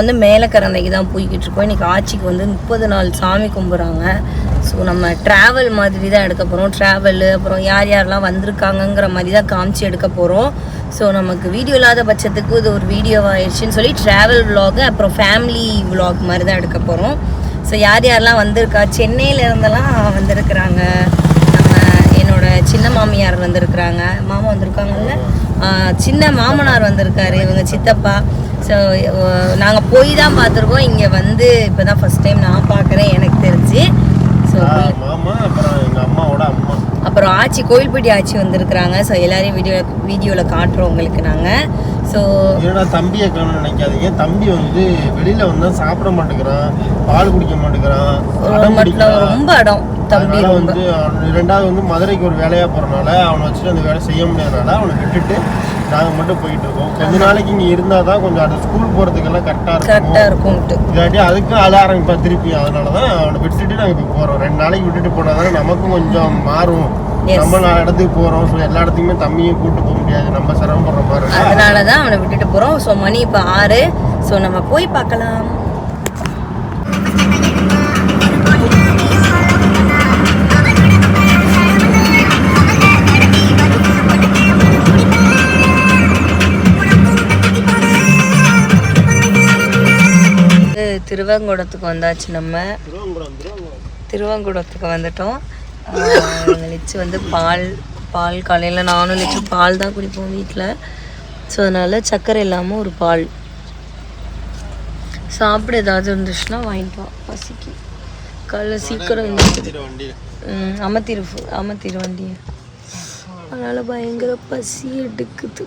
வந்து மேலக்கரந்தைக்கு தான் போய்கிட்டு இருக்கோம் இன்றைக்கி ஆட்சிக்கு வந்து முப்பது நாள் சாமி கும்பிட்றாங்க ஸோ நம்ம ட்ராவல் மாதிரி தான் எடுக்க போகிறோம் ட்ராவலு அப்புறம் யார் யாரெல்லாம் வந்திருக்காங்கங்கிற மாதிரி தான் காமிச்சு எடுக்க போகிறோம் ஸோ நமக்கு வீடியோ இல்லாத பட்சத்துக்கு இது ஒரு வீடியோ ஆயிடுச்சுன்னு சொல்லி ட்ராவல் விலாகு அப்புறம் ஃபேமிலி விலாக் மாதிரி தான் எடுக்க போகிறோம் ஸோ யார் யாரெல்லாம் வந்திருக்கா? சென்னையில இருந்தெல்லாம் வந்திருக்கிறாங்க. நம்ம என்னோட சின்ன மாமியார் வந்திருக்கிறாங்க. மாமா வந்திருக்காங்கல்ல? சின்ன மாமனார் வந்திருக்காரு இவங்க சித்தப்பா. ஸோ நாங்கள் போய் தான் பார்த்துருக்கோம். இங்கே வந்து இப்போ தான் ஃபஸ்ட் டைம் நான் பார்க்குறேன் எனக்கு தெரிஞ்சு. ஸோ மாமா அப்புறம் எங்க அம்மாவோட அம்மா. அப்புறம் ஆச்சி கோயில்பட்டி ஆச்சி வந்திருக்கிறாங்க. ஸோ எல்லாரையும் வீடியோ வீடியோவில் காட்டுறோம் உங்களுக்கு நாங்கள் ஸோ என்னடா தம்பியை காணும் நினைக்காதீங்க. தம்பி வந்து வெளியில வந்தா சாப்பிட மாட்டேங்கிறான் பால் குடிக்க மாட்டேங்கிறான். ரொம்ப இடம் தம்பி வந்து ரெண்டாவது வந்து மதுரைக்கு ஒரு வேலையா போறனால அவனை வச்சுட்டு அந்த வேலை செய்ய முடியாதனால அவனை விட்டுட்டு நாங்க மட்டும் போயிட்டு இருக்கோம். கொஞ்ச நாளைக்கு இங்க இருந்தாதான் கொஞ்சம் அந்த ஸ்கூல் போறதுக்கெல்லாம் கரெக்டா கரெக்டாக இருக்கும் இருக்கும்ட்டு. இல்லாட்டி அதுக்கும் அழ ஆரம்பிப்பா திருப்பி அதனால தான் அவனை விட்டுட்டு நாங்கள் இப்போ போகிறோம் ரெண்டு நாளைக்கு விட்டுட்டு போனால் நமக்கும் கொஞ்சம் மாறும். நம்ம நாலு இடத்துக்கு போகிறோம் ஸோ எல்லா இடத்துக்குமே தம்பியும் கூட்டு போக முடியாது. நம்ம சிரமப்படுற மாதிரி. அதனால தான் அவனை விட்டுட்டு போகிறோம் ஸோ மணி இப்போ ஆறு. ஸோ நம்ம போய் பார்க்கலாம். திருவங்கூடத்துக்கு வந்தாச்சு நம்ம. திருவங்குடத்துக்கு வந்துட்டோம். லிச்சு வந்து பால் பால் காலையில் நானும் லிச்சு பால் தான் குடிப்போம் வீட்டில் ஸோ அதனால் சர்க்கரை இல்லாமல் ஒரு பால். சாப்பிட ஏதாவது இருந்துச்சுன்னா வாங்கிட்டு வா. பசிக்கு. காலைல சீக்கிரம் ஃபு- அமர்த்திரு வண்டியை அதனால் பயங்கர பசி எடுக்குது.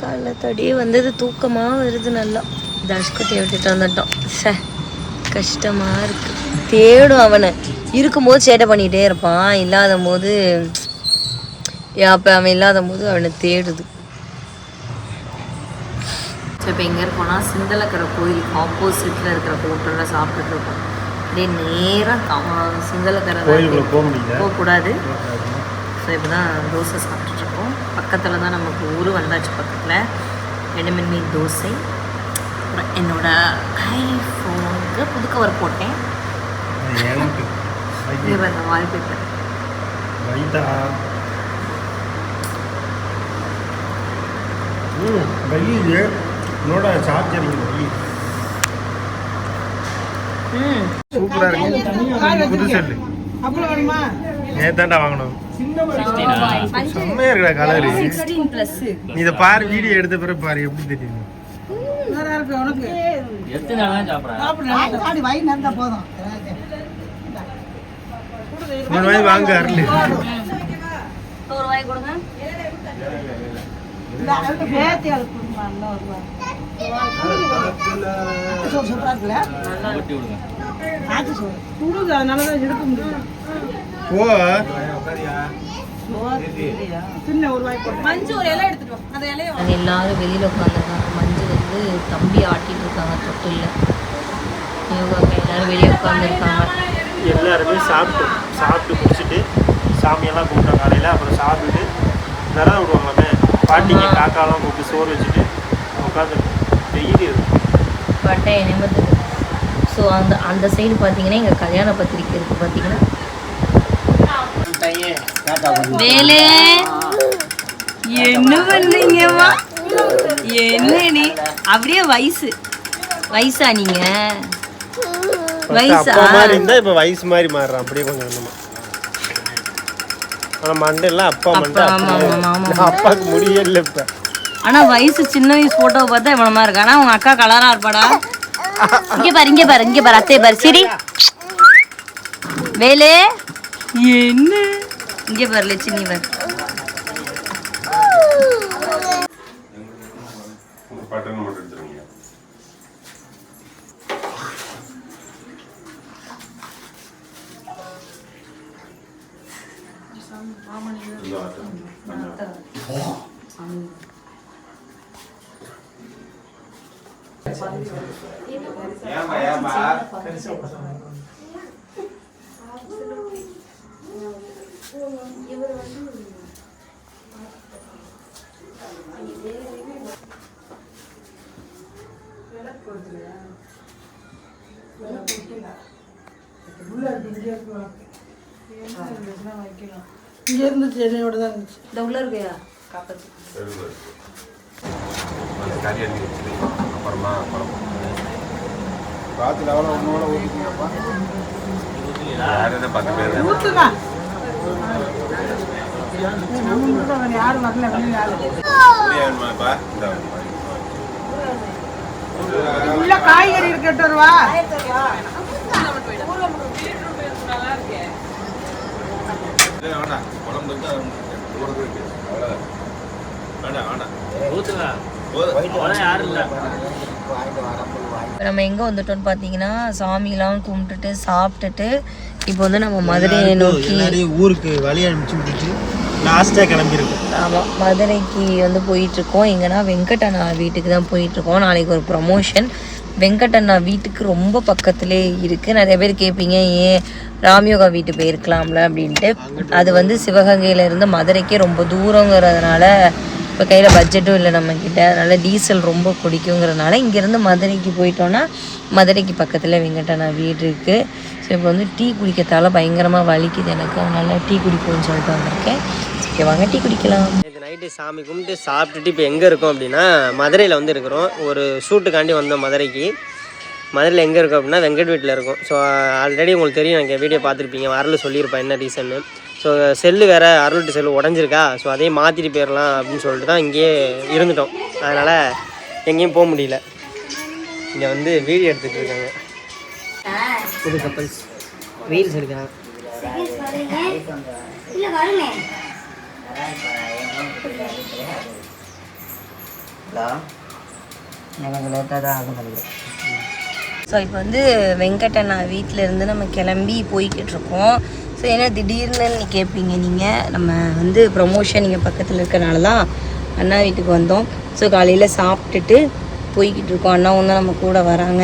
காலைல தடியே வந்தது தூக்கமாக வருது நல்லா. தஷ்கட்டியை விட்டுட்டு வந்துட்டோம் சே கஷ்டமாக இருக்கு. தேடும் அவனை. இருக்கும்போது சேட்டை பண்ணிகிட்டே இருப்பான். இல்லாத போது அப்போ அவன் இல்லாத போது அவனை தேடுது. ஸோ இப்போ எங்கே இருக்கோம்னா சிந்தலக்கரை கோயிலுக்கு ஆப்போசிட்டில் இருக்கிற ஹோட்டலில் சாப்பிட்டுட்டு இருக்கோம் அப்படியே நேராக சிந்தலக்கரை போகக்கூடாது. ஸோ இப்போ தான் தோசை சாப்பிட்டுட்ருக்கோம் பக்கத்தில் தான் நமக்கு ஊர் வந்தாச்சு பக்கத்தில். ரெண்டுமின் மீன் தோசை அப்புறம் என்னோட ஐஃபோனுக்கு புது கவர் போட்டேன். இது பாருங்க வால்பேப்பர் வலியுது என்னோட சார்ஜர் ம். சூப்பரா இருக்கு. புது செல்லு. நேத்தாண்டா வாங்கணும் செம்மையா கலரு நீ இதை பாரு வீடியோ எடுத்த பிறகு பாரு எப்படி தெரியுது மூணு வாய் வாங்க அருள். ஒரு வாய் கொடுங்க. போ. அது எல்லாரும் வெளியில் உட்காந்துருக்காங்க மஞ்சு வந்து தம்பி ஆட்டிட்டு இருக்காங்க தொட்டில்ல இவங்க எல்லாரும் வெளியே உட்காந்துருக்காங்க எல்லாருமே சாப்பிட்டு சாப்பிட்டு முடிச்சுட்டு சாமியெல்லாம் கூப்பிட்டோம் காலையில். அப்புறம் சாப்பிட்டுட்டு விரதம் விடுவாங்களாமே. பாட்டிங்க காக்காலாம் கூப்பிட்டு சோறு வச்சுட்டு உட்காந்து வெயில் பட்டை நிமிர்ந்து ஸோ அந்த அந்த சைடு பார்த்தீங்கன்னா எங்கள் கல்யாண பத்திரிக்கை இருக்குது பார்த்தீங்கன்னா வேலே என்ன பண்ணீங்கம்மா? என்ன நீ அப்படியே வயசு. வயசா நீங்க? வயசா? மாதிரி இருந்தா இப்ப வயசு மாதிரி மாறுறான். அப்படியே கொஞ்சம் கொஞ்சமா. ஆனா மண்டை அப்பா மண்டை அப்பாவுக்கு முடியே இல்லை இப்ப. ஆனா வயசு சின்ன வயசு போட்டோவை பார்த்தா இவ்வளவு இருக்கு. ஆனா உங்க அக்கா கலரா இருப்பாடா? இங்க பாரு இங்க பாரு இங்க பாரு அத்தைய பாரு. சரி. வேலே. என்ன? இங்க பாரு லட்சுமி பாரு. பட்டனை மட்டும் எடுத்துருங்க ஏமா ஏமா இவர் வந்து கலர் இங்கே இருந்து சென்னையோட தான் இருந்துச்சு. இந்த உள்ள இருக்கையா? யாரும் வரல யாரும் உள்ள காய்கறி இருக்கு இப்போ நம்ம எங்கே வந்துட்டோம்னு பார்த்தீங்கன்னா சாமிலாம் கும்பிட்டுட்டு சாப்பிட்டுட்டு இப்போ வந்து நம்ம மதுரையை நோக்கி ஊருக்கு வழி அனுப்பிச்சு விட்டுட்டு லாஸ்ட்டாக கிளம்பியிருக்கோம் ஆமாம் மதுரைக்கு வந்து போயிட்டுருக்கோம். எங்கன்னா வெங்கடண்ணா வீட்டுக்கு தான் போயிட்டுருக்கோம். நாளைக்கு ஒரு ப்ரமோஷன் வெங்கடண்ணா வீட்டுக்கு ரொம்ப பக்கத்துலே இருக்குது நிறைய பேர் கேட்பீங்க ஏன் ராம்யோகா வீட்டு போயிருக்கலாம்ல? அப்படின்ட்டு. அது வந்து சிவகங்கையில இருந்து மதுரைக்கே ரொம்ப தூரங்கிறதுனால இப்போ கையில் பட்ஜெட்டும் இல்லை நம்மக்கிட்ட அதனால் டீசல் ரொம்ப பிடிக்குங்கிறனால இங்கேருந்து மதுரைக்கு போயிட்டோன்னா மதுரைக்கு பக்கத்தில் வெங்கடண்ணா வீடு இருக்குது ஸோ இப்போ வந்து டீ குடிக்கிறதால பயங்கரமாக வலிக்குது எனக்கு. அதனால் டீ குடிப்போம்னு சொல்லிட்டு வந்திருக்கேன். ஓகே வாங்க டீ குடிக்கலாம். இது நைட்டு சாமி கும்பிட்டு சாப்பிட்டுட்டு இப்போ எங்கே இருக்கோம் அப்படின்னா மதுரையில் வந்து இருக்கிறோம். ஒரு ஷூட்டுக்காண்டி வந்தோம் மதுரைக்கு. மதுரையில் எங்கே இருக்கோம் அப்படின்னா வெங்கட் வீட்டில் இருக்கும். ஸோ ஆல்ரெடி உங்களுக்கு தெரியும் எனக்கு வீடியோ பார்த்துருப்பீங்க. வரல சொல்லியிருப்பேன் என்ன ரீசன்னு ஸோ செல்லு வேறு அருள்ட்டு செல்லு உடஞ்சிருக்கா. ஸோ அதையும் மாற்றிட்டு போயிடலாம் அப்படின்னு சொல்லிட்டு தான் இங்கேயே இருந்துட்டோம். அதனால் எங்கேயும் போக முடியல. இங்கே வந்து வீடியோ எடுத்துகிட்டு இருக்காங்க. புது கப்பல்ஸ் ரீல்ஸ் எடுக்கிறாங்க. எனக்கு லேட்டாக தான் ஆகும் ஸோ இப்போ வந்து வெங்கடண்ணா வீட்டில் இருந்து நம்ம கிளம்பி போய்கிட்டு இருக்கோம். ஸோ ஏன்னா திடீர்னு நீ கேட்பீங்க நீங்கள் நம்ம வந்து ப்ரொமோஷன் இங்கே பக்கத்தில் இருக்கனால தான் அண்ணா வீட்டுக்கு வந்தோம். ஸோ காலையில் சாப்பிட்டுட்டு போய்கிட்டு இருக்கோம். அண்ணாவும் தான் நம்ம கூட வராங்க.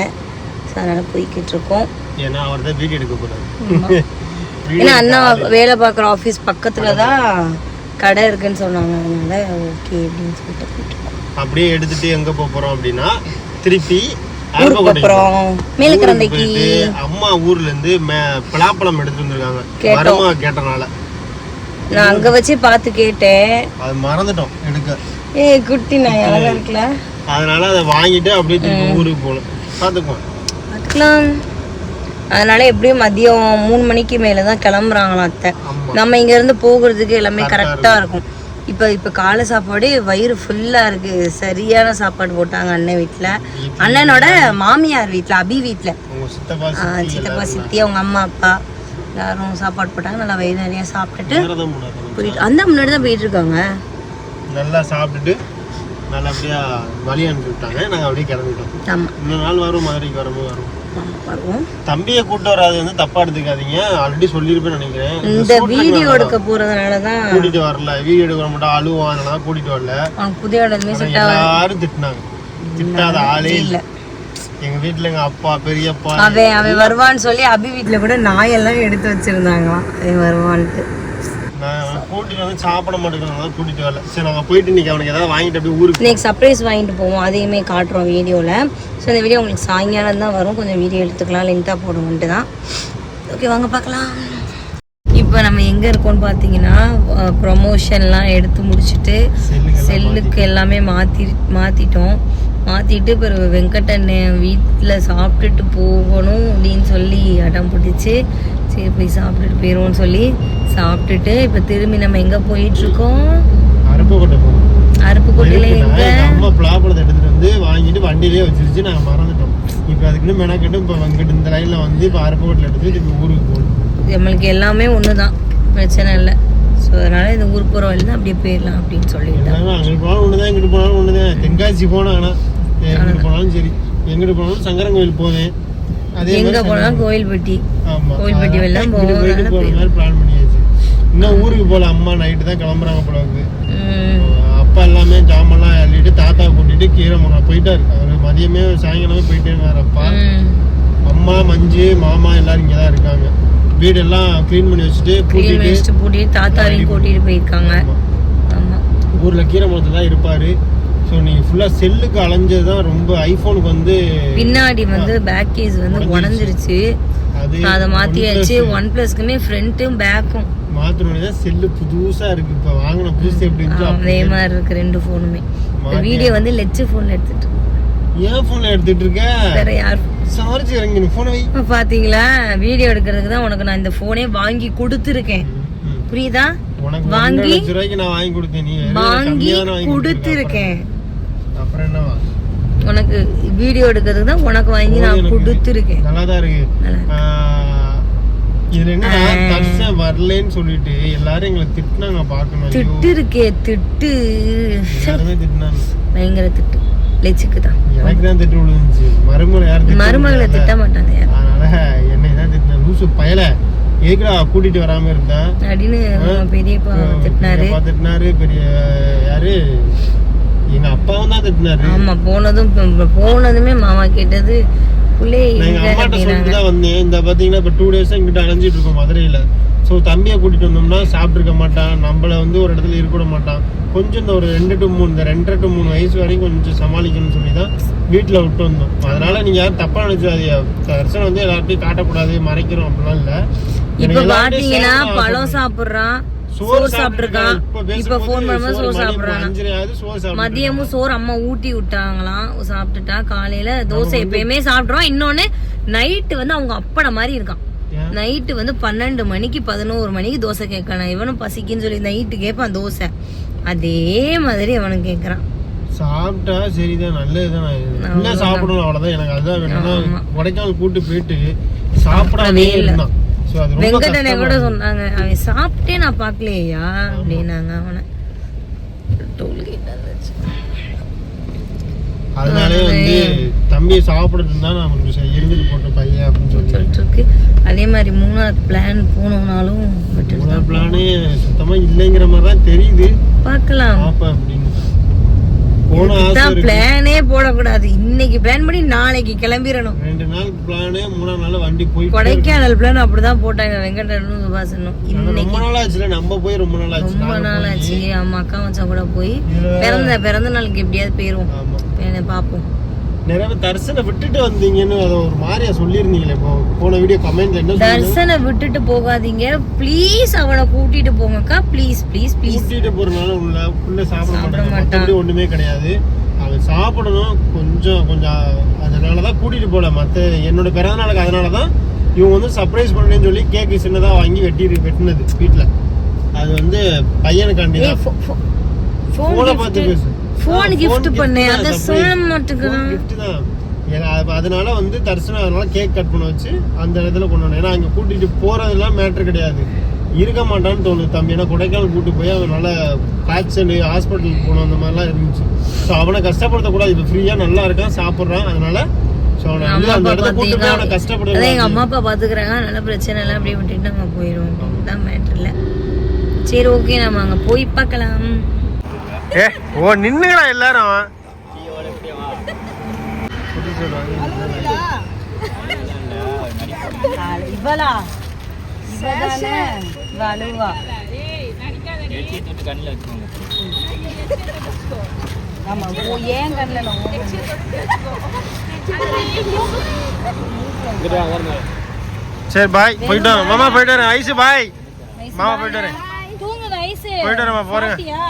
ஸோ அதனால் போய்கிட்டு இருக்கோம். ஏன்னா அவர் தான் வீடியோ எடுக்கக்கூடாது. ஏன்னா அண்ணா வேலை பார்க்குற ஆஃபீஸ் பக்கத்தில் தான் கடை இருக்குன்னு சொன்னாங்க. அதனால ஓகே அப்படின்னு சொல்லிட்டு போயிட்டு. அப்படியே எடுத்துட்டு எங்கே போக போகிறோம் அப்படின்னா திருப்பி அப்புறம் மேலக்கரந்தைக்கு அம்மா ஊர்ல இருந்து பலாப்பழம் எடுத்து வந்திருக்காங்க கேட்டோம். வரமா கேட்டனால. நான் அங்கே வச்சு பார்த்து கேட்டேன். அது மறந்துட்டோம் எடுக்க. ஏய் குட்டி நான் அழகா இருக்குல்ல அதனால அதை வாங்கிட்டு அப்படியே திருப்பி ஊருக்கு போகணும். பார்த்துக்குவோம். பார்த்துக்கலாம். அதனால எப்படியும் மதியம் மூணு மணிக்கு மேலே தான் கிளம்புறாங்களாம் அத்தை. நம்ம இங்கேருந்து போகிறதுக்கு எல்லாமே கரெக்டாக இருக்கும். இப்போ இப்போ காலை சாப்பாடு வயிறு ஃபுல்லாக இருக்குது சரியான சாப்பாடு போட்டாங்க அண்ணன் வீட்டில் அண்ணனோட மாமியார் வீட்டில் அபி வீட்டில் சித்தப்பா சித்தி அவங்க அம்மா அப்பா எல்லாரும் சாப்பாடு போட்டாங்க. நல்லா வயிறு நிறையா சாப்பிட்டுட்டு போயிட்டு அந்த முன்னாடி தான் போயிட்டு இருக்காங்க. நல்லா சாப்பிட்டுட்டு நல்லபடியா வழி அனுப்பி விட்டாங்க. நாங்கள் அப்படியே கிளம்பிட்டோம். ஆமாம் இன்னொரு நாள் வரும் மதுரைக்கு வரும்போது வரும். வருவோம் தம்பியை கூட்டு வராது வந்து தப்பா எடுத்துக்காதீங்க. ஆல்ரெடி சொல்லியிருப்பேன்னு நினைக்கிறேன். இந்த வீடியோ எடுக்க போகிறதுனால தான் கூட்டிட்டு வரல. வீடியோ எடுக்க மாட்டோம் அழுவான் அதனால தான் கூட்டிட்டு வரல. அவனுக்கு புதிய இடமே செட் எல்லாரும் திட்டினாங்க. திட்டாத ஆளே இல்ல. எங்க வீட்டுல எங்க அப்பா பெரியப்பா அவன் அவன் வருவான்னு சொல்லி அபி வீட்டில் கூட நாயெல்லாம் எடுத்து வச்சிருந்தாங்களாம். அவன் வருவான்ட்டு. கூட்டிட்டு சாப்பிட மாட்டேங்கிறதுனால கூட்டிட்டு வரல. சரி நாங்க போயிட்டு இன்னைக்கு அவனுக்கு ஏதாவது வாங்கிட்டு அப்படியே ஊருக்கு இன்னைக்கு சர்ப்ரைஸ் வாங்கிட்டு போவோம். அதையுமே காட்டுறோம் வீடியோவில் ஸோ இந்த வீடியோ உங்களுக்கு சாயங்காலம் தான் வரும். கொஞ்சம் வீடியோ எடுத்துக்கலாம். லென்த்தாக போடுவோன்ட்டு தான் ஓகே வாங்க பார்க்கலாம். இப்போ நம்ம எங்கே இருக்கோம்னு பார்த்தீங்கன்னா ப்ரொமோஷன்லாம் எடுத்து முடிச்சுட்டு செல்லுக்கு எல்லாமே மாற்றி மாற்றிட்டோம் மாற்றிட்டு பிறகு வெங்கடண்ணன் வீட்டில் சாப்பிட்டுட்டு போகணும் அப்படின்னு சொல்லி அடம் பிடிச்சி சரி போய் சாப்பிட்டுட்டு போயிடுவோம்னு சொல்லி சாப்பிட்டுட்டு இப்போ திரும்பி நம்ம எங்கே போயிட்டுருக்கோம்? அருப்புக்கோட்டை போகணும். அருப்புக்கோட்டையில் எங்கே? பலாப்பழத்தை எடுத்துட்டு வந்து வாங்கிட்டு வண்டியிலே வச்சிருச்சு நாங்க மறந்துட்டோம். இப்போ அதுக்குன்னு மெனக்கெட்டு இப்போ வந்துட்டு இந்த லைன்ல வந்து இப்போ அருப்புக்கோட்டில் எடுத்து இப்போ ஊருக்கு போகணும். நம்மளுக்கு எல்லாமே ஒன்று தான் பிரச்சனை இல்லை. ஸோ அதனால் இந்த ஊர் போகிற வழி தான் அப்படியே போயிடலாம் அப்படின்னு சொல்லிட்டேன். எல்லாமே அங்கிட்டு போனாலும் ஒண்ணுதான் இங்கிட்டு போனாலும் ஒண்ணுதான். தென்காசி போனோம் ஆனா எங்கிட்டு போனாலும் சரி. எங்கிட்டு போனாலும் சங்கரன் கோயில் போவேன். அதே எங்கே போனாலும் கோயில்பட்டி. கோயில்பட்டி வெள்ளம் போயிட்டு போற மாதிரி பிளான் பண்ணியாச்சு. இன்னும் ஊருக்கு போல அம்மா நைட்டு தான் கிளம்புறாங்க போல இருக்கு. ம், அப்பா எல்லாமே ஜாமெல்லாம் அள்ளிட்டு தாத்தா கூட்டிட்டு கீரை மரம் போயிட்டாரு. அவரு மதியமே சாயங்காலமே போயிட்டே இருந்தாரு அப்பா. அம்மா மஞ்சு மாமா எல்லாரும் இங்கே தான் இருக்காங்க. வீடெல்லாம் க்ளீன் பண்ணி வச்சுட்டு க்ளீன் கூட்டிட்டு வச்சுட்டு தாத்தாவையும் கூட்டிகிட்டு போயிருக்காங்க. ஆமாம் ஊர்ல கீரை மரத்துல தான் இருப்பாரு. ஸோ நீங்கள் ஃபுல்லாக செல்லுக்கு அலைஞ்சது தான் ரொம்ப ஐஃபோனுக்கு வந்து பின்னாடி வந்து பேக் கேஸ் வந்து உடஞ்சிருச்சு. அது OnePlus ஒன் பிளஸ்க்குமே ஃப்ரண்ட்டும் பேக்கும் தான் செல்லு புதுசா இருக்கு. இப்போ வாங்கின புதுசு எப்படி அதே மாதிரி இருக்கு ரெண்டு ஃபோனுமே? வீடியோ வந்து லெச்சு ஃபோன் எடுத்துட்டு ஏன் ஃபோன்ல எடுத்துட்டு இருக்க? வேற யார் சார்ஜ் இறங்கி ஃபோனை வை. பாத்தீங்களா? வீடியோ எடுக்கிறதுக்கு தான் உனக்கு நான் இந்த ஃபோனே வாங்கி கொடுத்துருக்கேன். புரியுதா? வாங்கி- வாங்கி கொடுத்துருக்கேன் கொடுத்திருக்க. அப்புறம் என்னவா உனக்கு வீடியோ எடுக்கிறதுக்கு தான் உனக்கு வாங்கி நான் கொடுத்துருக்கேன். நல்லா தான் இருக்கு இதுல என்ன. தர்ஷன் வரலன்னு சொல்லிட்டு எல்லாரும் எங்களை திட்டினாங்க பார்க்கணும் திட்டு இருக்கே திட்டு. எல்லாருமே திட்டினாங்க. பயங்கர திட்டு. லெச்சுக்கு தான் எனக்கு தான் திட்டு விழுந்துச்சு. மருமகளை யாரும் மருமகளை. திட்ட மாட்டாங்க. அதனால என்னை தான் திட்டின லூசு பயல. ஏக்குடா கூட்டிட்டு வராம இருந்தா? அப்படின்னு பெரியப்பா திட்டினாரு. திட்டினாரு. பெரிய யாரு? எங்க அப்பாவும் தான் திட்டினாரு. ஆமா போனதும் போனதுமே மாமா கேட்டது புள்ளே எங்க அம்மாட்ட சொல்லிட்டு தான் வந்தேன். இந்த பாத்தீங்கன்னா இப்ப டூ டேஸா இங்கிட்ட அலைஞ்சிட்டு இருக்கோம் மதுரையில. ஸோ தம்பியை கூட்டிட்டு வந்தோம்னா சாப்பிட்டுருக்க மாட்டான். நம்மள வந்து ஒரு இடத்துல இருக்க மாட்டான். கொஞ்சம் இந்த ஒரு ரெண்டு டு மூணு இந்த ரெண்டரை டு மூணு வயசு வரைக்கும் கொஞ்சம் சமாளிக்கணும்னு சொல்லி தான் வீட்டில் விட்டு வந்தோம். அதனால நீங்க யாரும் தப்பா நினைச்சாதீங்க தர்சனம் வந்து எல்லார்ட்டையும் காட்டக்கூடாது மறைக்கிறோம் அப்படிலாம் இல்ல. இப்ப பாத்தீங்கன்னா பழம். சாப்பிடுறான். சோறு சாப்பிட்டுருக்கான். இப்ப போன் பண்ணும்போது சோறு சாப்பிடுறான். மதியமும் சோறு அம்மா ஊட்டி விட்டாங்களாம். சாப்பிட்டுட்டா. காலையில தோசை எப்பயுமே சாப்பிடுறோம். இன்னொன்னு நைட்டு வந்து அவங்க அப்பட மாதிரி இருக்கான்? நைட்டு வந்து பன்னெண்டு மணிக்கு பதினோரு மணிக்கு தோசை கேட்கணும் இவனும் பசிக்குன்னு சொல்லி நைட்டு கேட்பான் தோசை. அதே மாதிரி அவனும் கேட்கறான். சாப்பிட்டா சரிதான் நல்லதுதான்? என்ன. சாப்பிடணும் அவ்வளவுதான். எனக்கு அதுதான் வேணும்னா ஆமா. கொடைக்கானல் கூட்டு போயிட்டு சாப்பிடவே இல்ல. வெங்கடனை கூட சொன்னாங்க. அவன் சாப்பிட்டே நான் பார்க்கலையா? அப்படின்னாங்க அவனை. டோல்கேட் வந்துச்சு அதனாலே வந்து தம்பியை சாப்பிடுறது தான் நான் கொஞ்சம் இருந்துட்டு போட்ட பையன் அப்படின்னு சொல்லி சொல்லிட்டு. இருக்கு அதே மாதிரி மூணாவது பிளான் போனோம்னாலும் தான் பிளானே சுத்தமா இல்லைங்கிற மாதிரி தான் தெரியுது. பார்க்கலாம். பாப்பேன் அப்படின்னு போன ஆசை தான் இருக்கு பிளானே போடக்கூடாது. இன்னைக்கு பிளான் பண்ணி நாளைக்கு கிளம்பிடணும். ரெண்டு நாள் பிளானு மூணாம் நாள் வண்டி போய் கொடைக்கானல் பிளான் அப்படிதான் போட்டாங்க வெங்கடனும் சுபாசனும் ரொம்ப இன்னைக்கு நாள் ஆச்சுல நம்ம போய் ரொம்ப நாள் ஆச்சு ரொம்ப நாங்க நாள் போய். ஆச்சு அம்மா அக்கா மச்சான் கூட போய் பிறந்த பிறந்த நாளுக்கு எப்படியாவது போயிருவோம். ஆமா. பேனை பார்ப்போம். நிறைய தரிசனை விட்டுட்டு வந்தீங்கன்னு அதை ஒரு மாதிரியா சொல்லியிருந்தீங்களே இப்போ போன வீடியோ கமெண்ட்ல என்ன தர்சனை விட்டுட்டு போகாதீங்க. ப்ளீஸ் அவனை கூட்டிட்டு போங்கக்கா. ப்ளீஸ் ப்ளீஸ் ப்ளீஸ் கூட்டிட்டு போறதுனால உள்ள புள்ள சாப்பிட மாட்டாங்க. ஒண்ணுமே கிடையாது. அவன் சாப்பிடணும். கொஞ்சம் கொஞ்சம் அதனால தான் கூட்டிட்டு போல. மற்ற என்னோட பிறந்த நாளுக்கு அதனால தான் இவங்க வந்து சர்ப்ரைஸ் பண்ணேன்னு சொல்லி கேக்கு சின்னதா வாங்கி வெட்டி வெட்டினது வீட்டில் அது வந்து பையனுக்காண்டி தான். ஃபோ- ஃபோ- ஃபோனை பார்த்து பேசு. ஃபோன் பண்ணேன் தான் அதை. சொல்ல மாட்டேங்கிறான் அதனால வந்து தரிசனம் அதனால கேக் கட் பண்ண வச்சு அந்த இடத்துல கொண்டு வந்தேன் ஏன்னா அங்கே கூட்டிட்டு போறதெல்லாம் மேட்ரு கிடையாது. இருக்க மாட்டான்னு தோணுது தம்பி. ஏன்னா கொடைக்கானல் கூட்டு போய் அவன் நல்ல காய்ச்சல் ஹாஸ்பிட்டலுக்கு போகணும் அந்த மாதிரிலாம் இருந்துச்சு. ஸோ அவனை கஷ்டப்படுத்தக்கூடாது. இப்போ ஃப்ரீயாக நல்லா இருக்கான் சாப்பிட்றான். அதனால எங்க அம்மா கஷ்டப்படுத்த அப்பா பாத்துக்கிறாங்க. நல்ல பிரச்சனை எல்லாம் அப்படியே விட்டுட்டு நாங்க போயிடுவோம் தான் மேட்டர் இல்ல. சரி ஓகே நம்ம அங்க போய் பார்க்கலாம். ஏ ஓ நின்னுங்கடா எல்லாரும். இவளா? இவதானே? வலுவா. ஆமா ஓ ஏன் கண்ணில் சரி பாய் போயிட்டு. மாமா போயிட்டு வரேன். ஐசு பாய். மாமா போயிட்டு வரேன். போயிட்டு வரேன் போறேன்.